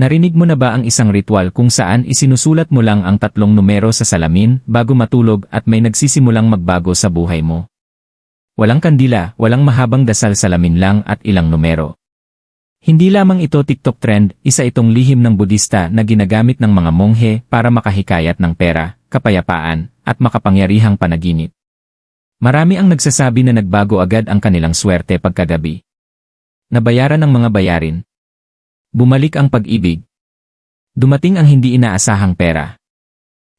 Narinig mo na ba ang isang ritual kung saan isinusulat mo lang ang tatlong numero sa salamin bago matulog at may nagsisimulang magbago sa buhay mo? Walang kandila, walang mahabang dasal salamin lang at ilang numero. Hindi lamang ito TikTok trend, isa itong lihim ng Budista na ginagamit ng mga monghe para makahikayat ng pera, kapayapaan, at makapangyarihang panaginip. Marami ang nagsasabi na nagbago agad ang kanilang swerte pagkagabi. Nabayaran ng mga bayarin. Bumalik ang pag-ibig. Dumating ang hindi inaasahang pera.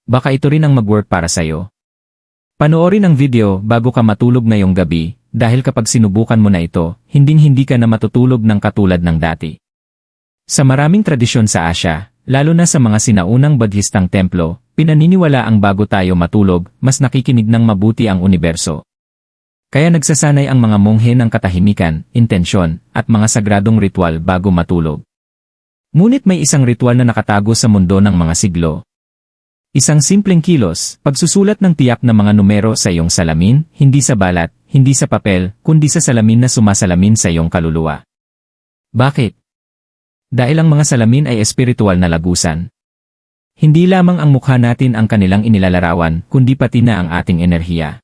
Baka ito rin ang mag-work para sa'yo. Panoorin ang video bago ka matulog ngayong gabi dahil kapag sinubukan mo na ito, hinding-hindi ka na matutulog ng katulad ng dati. Sa maraming tradisyon sa Asya, lalo na sa mga sinaunang badhistang templo, pinaniniwala ang bago tayo matulog, mas nakikinig ng mabuti ang universo. Kaya nagsasanay ang mga monghe ng katahimikan, intensyon, at mga sagradong ritual bago matulog. Ngunit may isang ritual na nakatago sa mundo ng mga siglo. Isang simpleng kilos, pagsusulat ng tiyak na mga numero sa iyong salamin, hindi sa balat, hindi sa papel, kundi sa salamin na sumasalamin sa iyong kaluluwa. Bakit? Dahil ang mga salamin ay espiritual na lagusan. Hindi lamang ang mukha natin ang kanilang inilalarawan, kundi pati na ang ating enerhiya.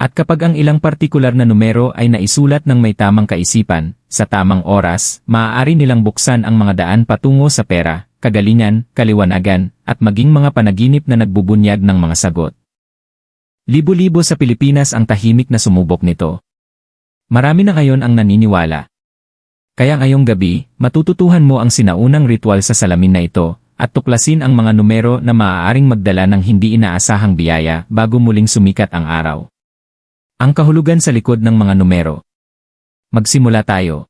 At kapag ang ilang partikular na numero ay naisulat ng may tamang kaisipan, sa tamang oras, maaari nilang buksan ang mga daan patungo sa pera, kagalingan, kaliwanagan, at maging mga panaginip na nagbubunyag ng mga sagot. Libo-libo sa Pilipinas ang tahimik na sumubok nito. Marami na ngayon ang naniniwala. Kaya ngayong gabi, matututuhan mo ang sinaunang ritual sa salamin na ito, at tuklasin ang mga numero na maaaring magdala ng hindi inaasahang biyaya bago muling sumikat ang araw. Ang kahulugan sa likod ng mga numero. Magsimula tayo.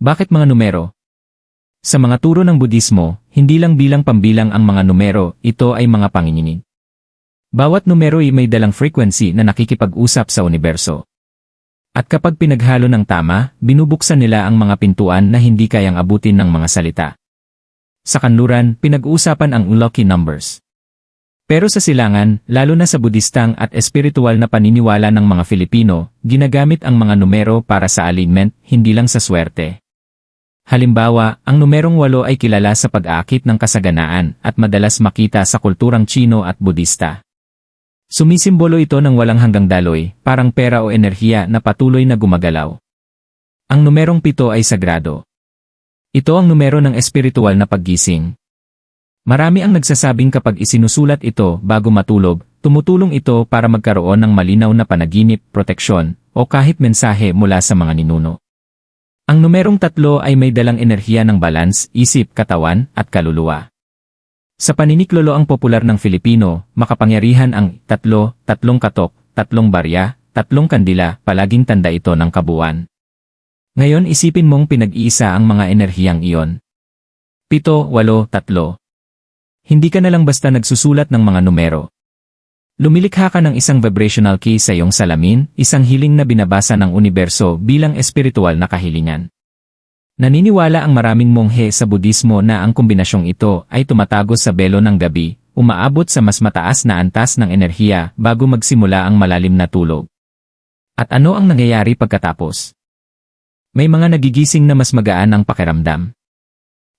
Bakit mga numero? Sa mga turo ng Budismo, hindi lang bilang pambilang ang mga numero, ito ay mga panginginig. Bawat numero ay may dalang frequency na nakikipag-usap sa universo. At kapag pinaghalo ng tama, binubuksan nila ang mga pintuan na hindi kayang abutin ng mga salita. Sa kanluran, pinag-uusapan ang lucky numbers. Pero sa silangan, lalo na sa budistang at espiritual na paniniwala ng mga Filipino, ginagamit ang mga numero para sa alignment, hindi lang sa swerte. Halimbawa, ang numerong walo ay kilala sa pag-aakit ng kasaganaan at madalas makita sa kulturang Chino at Budista. Sumisimbolo ito ng walang hanggang daloy, parang pera o enerhiya na patuloy na gumagalaw. Ang numerong pito ay sagrado. Ito ang numero ng espiritual na paggising, Marami ang nagsasabing kapag isinusulat ito bago matulog, tumutulong ito para magkaroon ng malinaw na panaginip, proteksyon, o kahit mensahe mula sa mga ninuno. Ang numerong tatlo ay may dalang enerhiya ng balance, isip, katawan, at kaluluwa. Sa paniniklolo ang popular ng Filipino, makapangyarihan ang tatlo, tatlong katok, tatlong barya, tatlong kandila, palaging tanda ito ng kabuuan. Ngayon isipin mong pinag-iisa ang mga enerhiyang iyon. Pito, walo, tatlo, hindi ka na lang basta nagsusulat ng mga numero. Lumilikha ka ng isang vibrational key sa iyong salamin, isang hiling na binabasa ng universo bilang espiritual na kahilingan. Naniniwala ang maraming monghe sa Budismo na ang kombinasyong ito ay tumatagos sa belo ng gabi, umaabot sa mas mataas na antas ng enerhiya bago magsimula ang malalim na tulog. At ano ang nangyayari pagkatapos? May mga nagigising na mas magaan ang pakiramdam.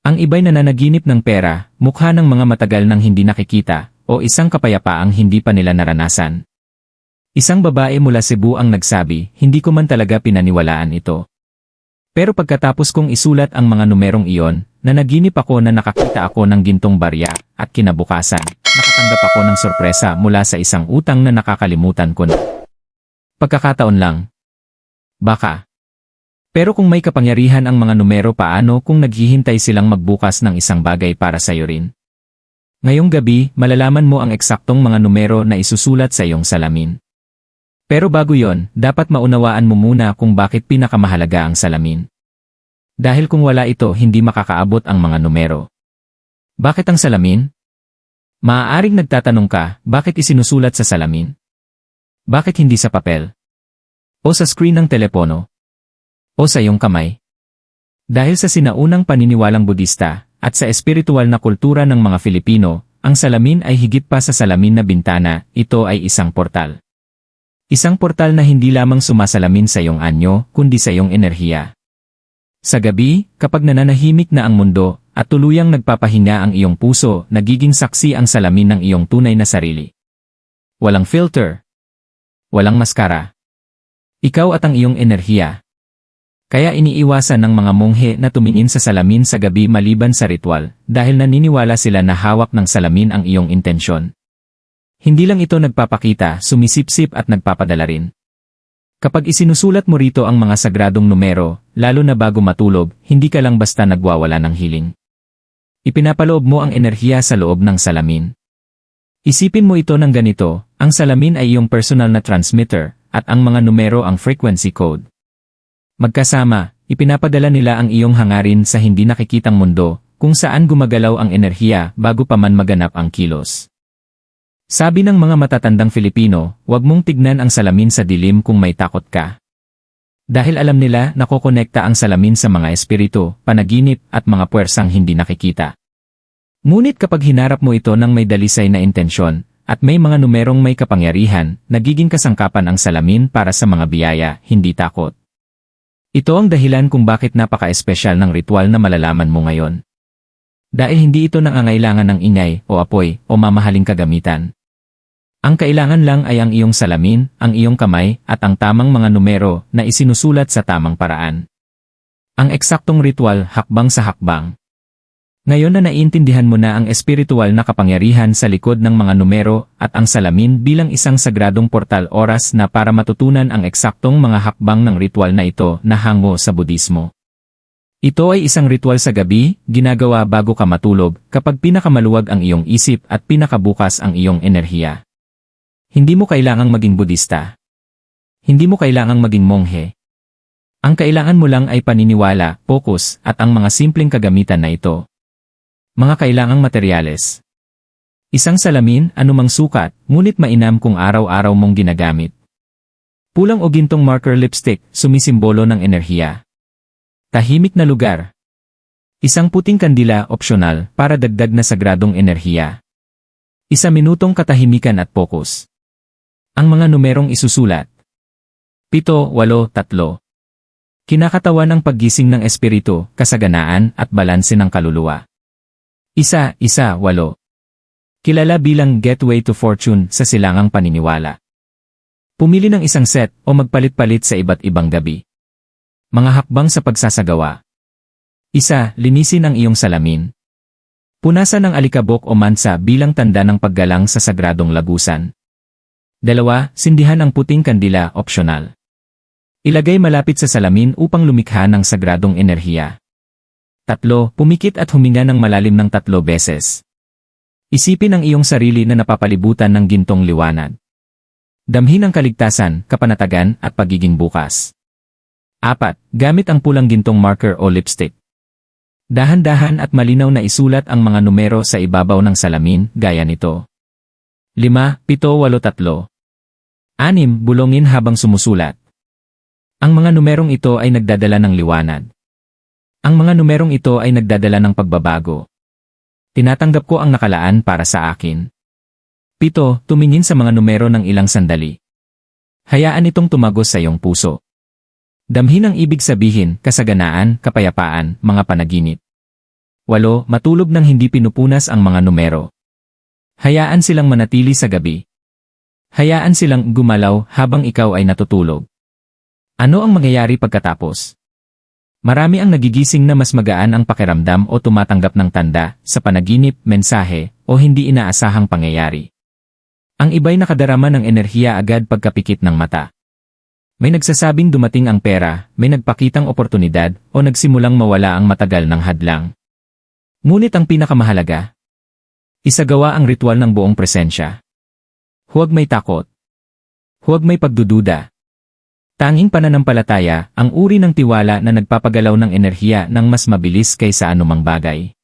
Ang iba'y nananaginip ng pera, mukha ng mga matagal nang hindi nakikita, o isang kapayapaang hindi pa nila naranasan. Isang babae mula Cebu ang nagsabi, hindi ko man talaga pinaniwalaan ito. Pero pagkatapos kong isulat ang mga numerong iyon, nanaginip ako na nakakita ako ng gintong barya, at kinabukasan, nakatanggap ako ng sorpresa mula sa isang utang na nakakalimutan ko na. Pagkakataon lang. Baka, pero kung may kapangyarihan ang mga numero paano kung naghihintay silang magbukas ng isang bagay para sa'yo rin? Ngayong gabi, malalaman mo ang eksaktong mga numero na isusulat sa iyong salamin. Pero bago yon, dapat maunawaan mo muna kung bakit pinakamahalaga ang salamin. Dahil kung wala ito, hindi makakaabot ang mga numero. Bakit ang salamin? Maaaring nagtatanong ka, bakit isinusulat sa salamin? Bakit hindi sa papel? O sa screen ng telepono? O sa iyong kamay. Dahil sa sinaunang paniniwalang Budista at sa espiritual na kultura ng mga Filipino, ang salamin ay higit pa sa salamin na bintana, ito ay isang portal. Isang portal na hindi lamang sumasalamin sa iyong anyo, kundi sa iyong enerhiya. Sa gabi, kapag nananahimik na ang mundo, at tuluyang nagpapahinga ang iyong puso, nagiging saksi ang salamin ng iyong tunay na sarili. Walang filter. Walang maskara. Ikaw at ang iyong enerhiya. Kaya iniiwasan ng mga monghe na tumingin sa salamin sa gabi maliban sa ritual dahil naniniwala sila na hawak ng salamin ang iyong intensyon. Hindi lang ito nagpapakita, sumisipsip at nagpapadala rin. Kapag isinusulat mo rito ang mga sagradong numero, lalo na bago matulog, hindi ka lang basta nagwawala ng hiling. Ipinapaloob mo ang enerhiya sa loob ng salamin. Isipin mo ito ng ganito, ang salamin ay iyong personal na transmitter, at ang mga numero ang frequency code. Magkasama, ipinapadala nila ang iyong hangarin sa hindi nakikitang mundo, kung saan gumagalaw ang enerhiya bago pa man maganap ang kilos. Sabi ng mga matatandang Filipino, huwag mong tignan ang salamin sa dilim kung may takot ka. Dahil alam nila na kokonekta ang salamin sa mga espiritu, panaginip at mga puwersang hindi nakikita. Ngunit kapag hinarap mo ito ng may dalisay na intensyon, at may mga numerong may kapangyarihan, nagiging kasangkapan ang salamin para sa mga biyaya, hindi takot. Ito ang dahilan kung bakit napaka-espesyal ng ritual na malalaman mo ngayon. Dahil hindi ito nangangailangan ng ingay o apoy o mamahaling kagamitan. Ang kailangan lang ay ang iyong salamin, ang iyong kamay, at ang tamang mga numero na isinusulat sa tamang paraan. Ang eksaktong ritual hakbang sa hakbang. Ngayon na naiintindihan mo na ang espiritual na kapangyarihan sa likod ng mga numero at ang salamin bilang isang sagradong portal oras na para matutunan ang eksaktong mga hakbang ng ritual na ito na hango sa Budismo. Ito ay isang ritual sa gabi, ginagawa bago ka matulog kapag pinakamaluwag ang iyong isip at pinakabukas ang iyong enerhiya. Hindi mo kailangang maging Budista. Hindi mo kailangang maging monghe. Ang kailangan mo lang ay paniniwala, focus, at ang mga simpleng kagamitan na ito. Mga kailangang materyales. Isang salamin, anumang sukat, ngunit mainam kung araw-araw mong ginagamit. Pulang o gintong marker lipstick, sumisimbolo ng enerhiya. Tahimik na lugar. Isang puting kandila, optional, para dagdag na sagradong enerhiya. Isa minutong katahimikan at focus. Ang mga numerong isusulat. 7, 8, 3. Kinakatawan ng paggising ng espiritu, kasaganaan at balanse ng kaluluwa. Isa, isa, walo. Kilala bilang Gateway to Fortune sa silangang paniniwala. Pumili ng isang set o magpalit-palit sa iba't ibang gabi. Mga hakbang sa pagsasagawa. Isa, linisin ang iyong salamin. Punasan ng alikabok o mansa bilang tanda ng paggalang sa sagradong lagusan. Dalawa, sindihan ang puting kandila, optional. Ilagay malapit sa salamin upang lumikha ng sagradong enerhiya. Tatlo, pumikit at huminga ng malalim ng tatlo beses. Isipin ang iyong sarili na napapalibutan ng gintong liwanag. Damhin ang kaligtasan, kapanatagan, at pagiging bukas. Apat, gamit ang pulang gintong marker o lipstick. Dahan-dahan at malinaw na isulat ang mga numero sa ibabaw ng salamin, gaya nito. 5, 7, 8, 3. Anim, bulongin habang sumusulat. Ang mga numerong ito ay nagdadala ng liwanag. Ang mga numerong ito ay nagdadala ng pagbabago. Tinatanggap ko ang nakalaan para sa akin. Pito, tumingin sa mga numero ng ilang sandali. Hayaan itong tumagos sa iyong puso. Damhin ang ibig sabihin, kasaganaan, kapayapaan, mga panaginip. Walo, matulog nang hindi pinupunas ang mga numero. Hayaan silang manatili sa gabi. Hayaan silang gumalaw habang ikaw ay natutulog. Ano ang mangyayari pagkatapos? Marami ang nagigising na mas magaan ang pakiramdam o tumatanggap ng tanda, sa panaginip, mensahe, o hindi inaasahang pangyayari. Ang iba'y nakadarama ng enerhiya agad pagkapikit ng mata. May nagsasabing dumating ang pera, may nagpakitang oportunidad, o nagsimulang mawala ang matagal ng hadlang. Ngunit ang pinakamahalaga, isagawa ang ritual ng buong presensya. Huwag may takot. Huwag may pagdududa. Tanging pananampalataya, ang uri ng tiwala na nagpapagalaw ng enerhiya ng mas mabilis kaysa anumang bagay.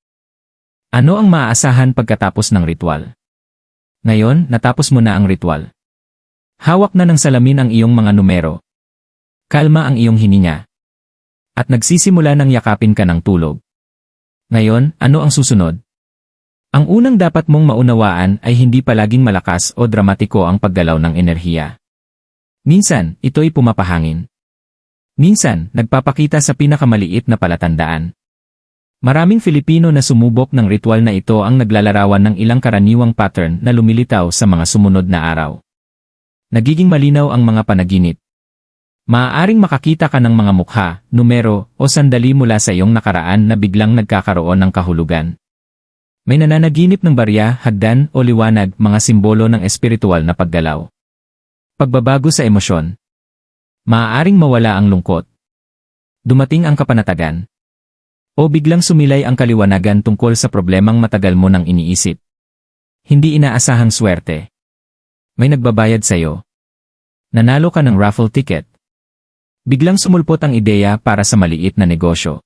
Ano ang maaasahan pagkatapos ng ritual? Ngayon, natapos mo na ang ritual. Hawak na ng salamin ang iyong mga numero. Kalma ang iyong hininga. At nagsisimula ng yakapin ka ng tulog. Ngayon, ano ang susunod? Ang unang dapat mong maunawaan ay hindi palaging malakas o dramatiko ang paggalaw ng enerhiya. Minsan, ito'y pumapahangin. Minsan, nagpapakita sa pinakamaliit na palatandaan. Maraming Filipino na sumubok ng ritual na ito ang naglalarawan ng ilang karaniwang pattern na lumilitaw sa mga sumunod na araw. Nagiging malinaw ang mga panaginip. Maaaring makakita ka ng mga mukha, numero, o sandali mula sa iyong nakaraan na biglang nagkakaroon ng kahulugan. May nananaginip ng barya, hagdan, o liwanag, mga simbolo ng espiritual na paggalaw. Pagbabago sa emosyon. Maaaring mawala ang lungkot. Dumating ang kapanatagan. O biglang sumilay ang kaliwanagan tungkol sa problemang matagal mo nang iniisip. Hindi inaasahang swerte. May nagbabayad sa'yo. Nanalo ka ng raffle ticket. Biglang sumulpot ang ideya para sa maliit na negosyo.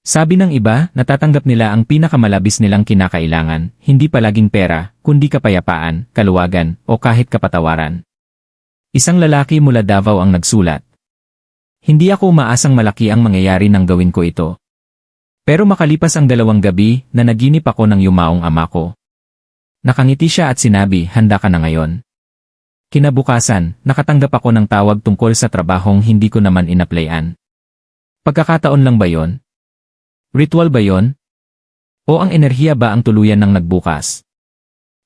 Sabi ng iba, natatanggap nila ang pinakamalabis nilang kinakailangan, hindi palaging pera, kundi kapayapaan, kaluwagan, o kahit kapatawaran. Isang lalaki mula Davao ang nagsulat. Hindi ako umaasang malaki ang mangyayari nang gawin ko ito. Pero makalipas ang dalawang gabi, na naginip ako ng yumaong ama ko. Nakangiti siya at sinabi, handa ka na ngayon. Kinabukasan, nakatanggap ako ng tawag tungkol sa trabahong hindi ko naman inaplayan. Pagkakataon lang ba yon? Ritual ba yon? O ang enerhiya ba ang tuluyan ng nagbukas?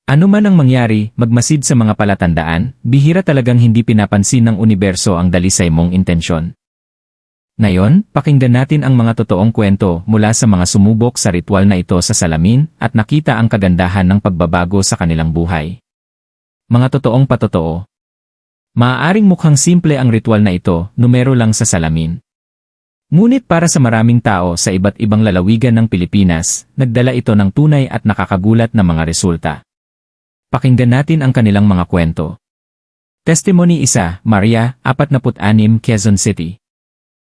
Ano man ang mangyari, magmasid sa mga palatandaan, bihira talagang hindi pinapansin ng universo ang dalisay mong intensyon. Ngayon, pakinggan natin ang mga totoong kwento mula sa mga sumubok sa ritual na ito sa salamin at nakita ang kagandahan ng pagbabago sa kanilang buhay. Mga totoong patotoo. Maaaring mukhang simple ang ritual na ito, numero lang sa salamin. Ngunit para sa maraming tao sa iba't ibang lalawigan ng Pilipinas, nagdala ito ng tunay at nakakagulat na mga resulta. Pakinggan natin ang kanilang mga kwento. Testimony isa, Maria, 46, Quezon City.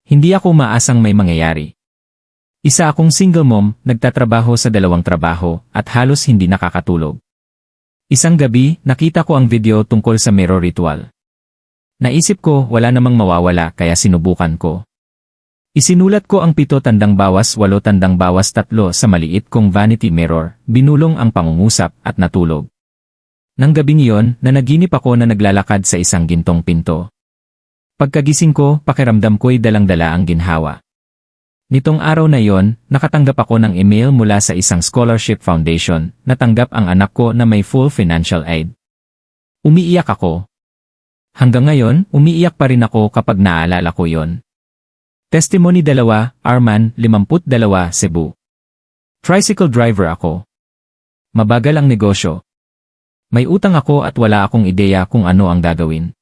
Hindi ako maasang may mangyayari. Isa akong single mom, nagtatrabaho sa dalawang trabaho, at halos hindi nakakatulog. Isang gabi, nakita ko ang video tungkol sa mirror ritual. Naisip ko, wala namang mawawala kaya sinubukan ko. Isinulat ko ang pito tandang bawas walo tandang bawas tatlo sa maliit kong vanity mirror, binulong ang pangungusap at natulog. Nang gabing iyon, nanaginip ako na naglalakad sa isang gintong pinto. Pagkagising ko, pakiramdam ko'y dalang-dala ang ginhawa. Nitong araw na yon, nakatanggap ako ng email mula sa isang scholarship foundation, natanggap ang anak ko na may full financial aid. Umiiyak ako. Hanggang ngayon, umiiyak pa rin ako kapag naalala ko yon. Testimony dalawa, Arman, 52, Cebu. Tricycle driver ako. Mabagal ang negosyo. May utang ako at wala akong ideya kung ano ang gagawin.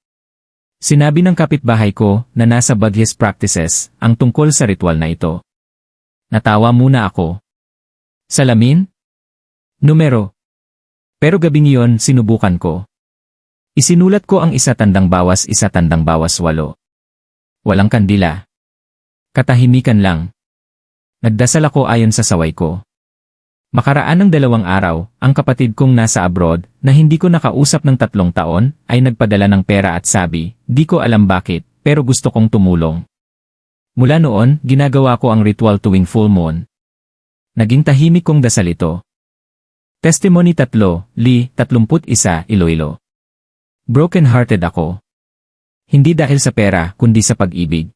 Sinabi ng kapitbahay ko na nasa Buddhist practices ang tungkol sa ritual na ito. Natawa muna ako. Salamin? Numero. Pero gabing iyon sinubukan ko. Isinulat ko ang isa tandang bawas isa tandang bawas walo. Walang kandila. Katahimikan lang. Nagdasal ako ayon sa saway ko. Makaraan ng dalawang araw, ang kapatid kong nasa abroad, na hindi ko nakausap ng tatlong taon, ay nagpadala ng pera at sabi, di ko alam bakit, pero gusto kong tumulong. Mula noon, ginagawa ko ang ritual tuwing full moon. Naging tahimik kong dasal ito. Testimony 3, Lee, 31, Iloilo. Broken-hearted ako. Hindi dahil sa pera, kundi sa pag-ibig.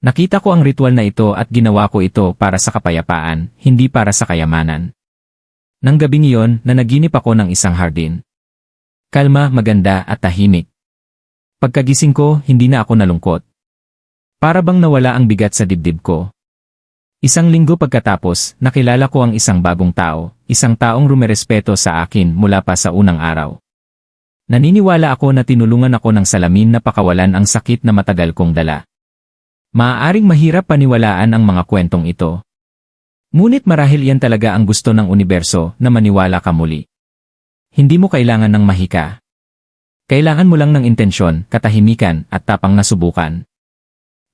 Nakita ko ang ritual na ito at ginawa ko ito para sa kapayapaan, hindi para sa kayamanan. Nang gabing iyon, nanaginip ako ng isang hardin. Kalma, maganda at tahimik. Pagkagising ko, hindi na ako nalungkot. Para bang nawala ang bigat sa dibdib ko. Isang linggo pagkatapos, nakilala ko ang isang bagong tao, isang taong rumerespeto sa akin mula pa sa unang araw. Naniniwala ako na tinulungan ako ng salamin na pakawalan ang sakit na matagal kong dala. Maaaring mahirap paniwalaan ang mga kwentong ito. Ngunit marahil yan talaga ang gusto ng universo na maniwala ka muli. Hindi mo kailangan ng mahika. Kailangan mo lang ng intensyon, katahimikan, at tapang na subukan.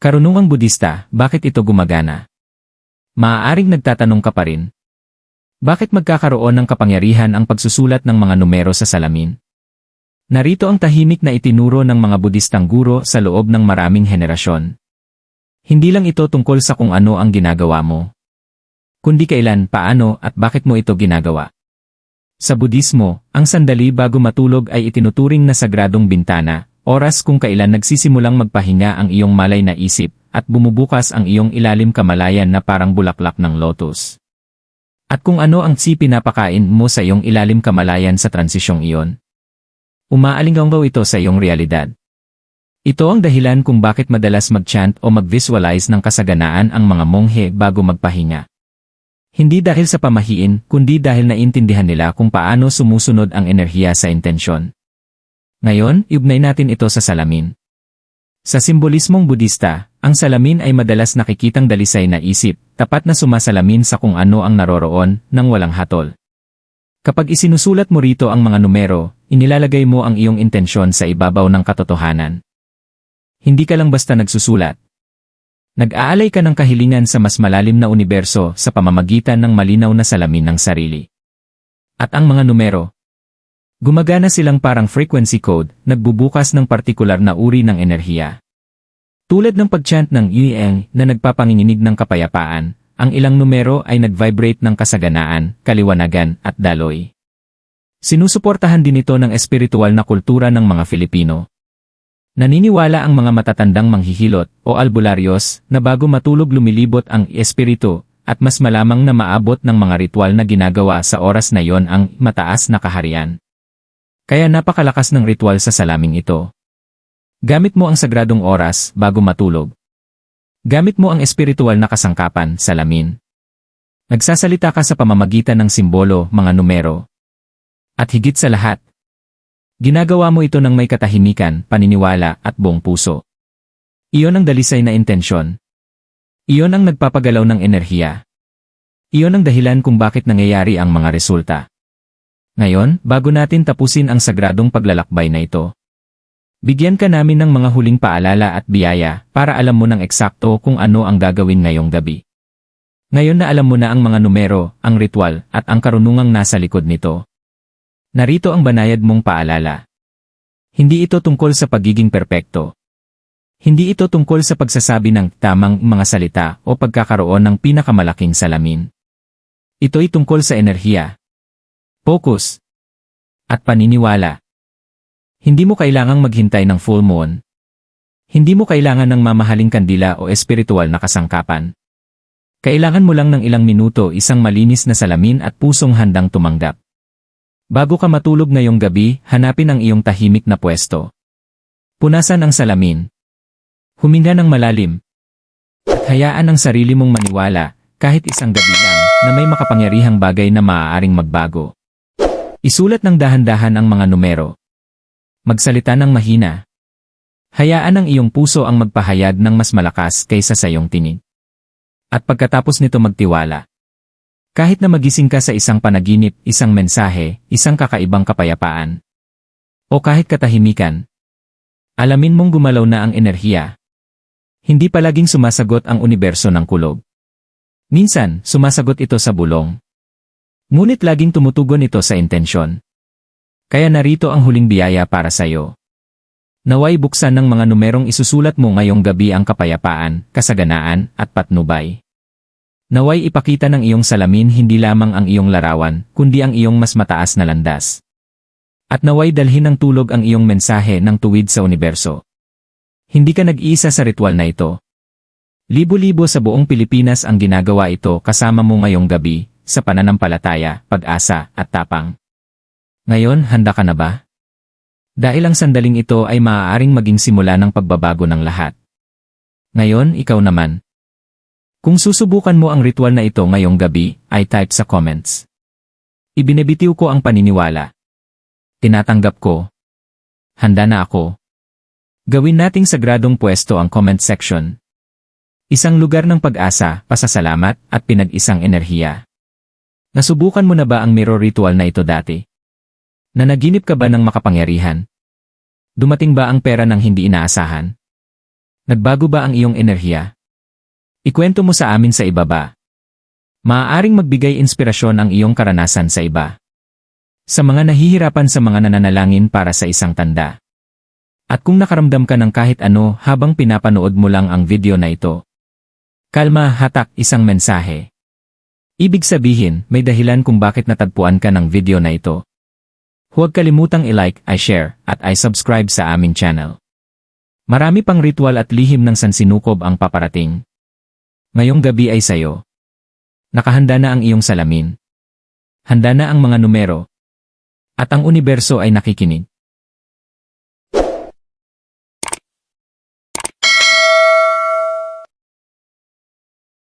Karunungang Budista, bakit ito gumagana? Maaaring nagtatanong ka pa rin. Bakit magkakaroon ng kapangyarihan ang pagsusulat ng mga numero sa salamin? Narito ang tahimik na itinuro ng mga Budistang guro sa loob ng maraming henerasyon. Hindi lang ito tungkol sa kung ano ang ginagawa mo. Kundi kailan, paano, at bakit mo ito ginagawa. Sa Budismo, ang sandali bago matulog ay itinuturing na sagradong bintana, oras kung kailan nagsisimulang magpahinga ang iyong malay na isip, at bumubukas ang iyong ilalim kamalayan na parang bulaklak ng lotus. At kung ano ang tsi pinapakain mo sa iyong ilalim kamalayan sa transisyong iyon. Umaalinggaw ito sa iyong realidad. Ito ang dahilan kung bakit madalas mag-chant o mag-visualize ng kasaganaan ang mga monghe bago magpahinga. Hindi dahil sa pamahiin, kundi dahil naintindihan nila kung paano sumusunod ang enerhiya sa intensyon. Ngayon, iugnay natin ito sa salamin. Sa simbolismong Budista, ang salamin ay madalas nakikitang dalisay na isip, tapat na sumasalamin sa kung ano ang naroroon, nang walang hatol. Kapag isinusulat mo rito ang mga numero, inilalagay mo ang iyong intensyon sa ibabaw ng katotohanan. Hindi ka lang basta nagsusulat, Nag-aalay ka ng kahilingan sa mas malalim na universo sa pamamagitan ng malinaw na salamin ng sarili. At ang mga numero. Gumagana silang parang frequency code, nagbubukas ng partikular na uri ng enerhiya. Tulad ng pagchant ng Yueng na nagpapanginginig ng kapayapaan, ang ilang numero ay nag-vibrate ng kasaganaan, kaliwanagan, at daloy. Sinusuportahan din ito ng espiritual na kultura ng mga Filipino, Naniniwala ang mga matatandang manghihilot o albularyos na bago matulog lumilibot ang espiritu at mas malamang na maabot ng mga ritual na ginagawa sa oras na yon ang mataas na kaharian. Kaya napakalakas ng ritual sa salaming ito. Gamit mo ang sagradong oras bago matulog. Gamit mo ang espiritual na kasangkapan, salamin. Nagsasalita ka sa pamamagitan ng simbolo, mga numero. At higit sa lahat, Ginagawa mo ito ng may katahimikan, paniniwala, at buong puso. Iyon ang dalisay na intensyon. Iyon ang nagpapagalaw ng enerhiya. Iyon ang dahilan kung bakit nangyayari ang mga resulta. Ngayon, bago natin tapusin ang sagradong paglalakbay na ito, bigyan ka namin ng mga huling paalala at biyaya para alam mo ng eksakto kung ano ang gagawin ngayong gabi. Ngayon na alam mo na ang mga numero, ang ritual, at ang karunungang nasa likod nito, Narito ang banayad mong paalala. Hindi ito tungkol sa pagiging perpekto. Hindi ito tungkol sa pagsasabi ng tamang mga salita o pagkakaroon ng pinakamalaking salamin. Ito'y tungkol sa enerhiya, focus, at paniniwala. Hindi mo kailangang maghintay ng full moon. Hindi mo kailangan ng mamahaling kandila o espiritual na kasangkapan. Kailangan mo lang ng ilang minuto isang malinis na salamin at pusong handang tumanggap. Bago ka matulog ngayong gabi, hanapin ang iyong tahimik na pwesto. Punasan ang salamin. Huminga ng malalim. At hayaan ang sarili mong maniwala, kahit isang gabi lang, na may makapangyarihang bagay na maaaring magbago. Isulat ng dahan-dahan ang mga numero. Magsalita ng mahina. Hayaan ang iyong puso ang magpahayag ng mas malakas kaysa sa iyong tinig. At pagkatapos nito magtiwala. Kahit na magising ka sa isang panaginip, isang mensahe, isang kakaibang kapayapaan, o kahit katahimikan, alamin mong gumalaw na ang enerhiya. Hindi palaging sumasagot ang universo ng kulog. Minsan, sumasagot ito sa bulong. Ngunit laging tumutugon ito sa intensyon. Kaya narito ang huling biyaya para sa iyo. Naway buksan ng mga numerong isusulat mo ngayong gabi ang kapayapaan, kasaganaan, at patnubay. Naway ipakita ng iyong salamin hindi lamang ang iyong larawan, kundi ang iyong mas mataas na landas. At naway dalhin ng tulog ang iyong mensahe ng tuwid sa universo. Hindi ka nag-iisa sa ritual na ito. Libo-libo sa buong Pilipinas ang ginagawa ito kasama mo ngayong gabi, sa pananampalataya, pag-asa, at tapang. Ngayon, handa ka na ba? Dahil ang sandaling ito ay maaaring maging simula ng pagbabago ng lahat. Ngayon, ikaw naman, kung susubukan mo ang ritual na ito ngayong gabi, ay type sa comments. Ibinebitiw ko ang paniniwala. Tinatanggap ko. Handa na ako. Gawin nating sagradong pwesto ang comment section. Isang lugar ng pag-asa, pasasalamat, at pinag-isang enerhiya. Nasubukan mo na ba ang mirror ritual na ito dati? Nanaginip ka ba ng makapangyarihan? Dumating ba ang pera ng hindi inaasahan? Nagbago ba ang iyong enerhiya? Ikwento mo sa amin sa ibaba. Maaaring magbigay inspirasyon ang iyong karanasan sa iba. Sa mga nahihirapan sa mga nananalangin para sa isang tanda. At kung nakaramdam ka ng kahit ano habang pinapanood mo lang ang video na ito. Kalma, hatak, isang mensahe. Ibig sabihin, may dahilan kung bakit natagpuan ka ng video na ito. Huwag kalimutang i-like, i-share, at i-subscribe sa aming channel. Marami pang ritual at lihim ng sansinukob ang paparating. Ngayong gabi ay sayo. Nakahanda na ang iyong salamin. Handa na ang mga numero. At ang universo ay nakikinig.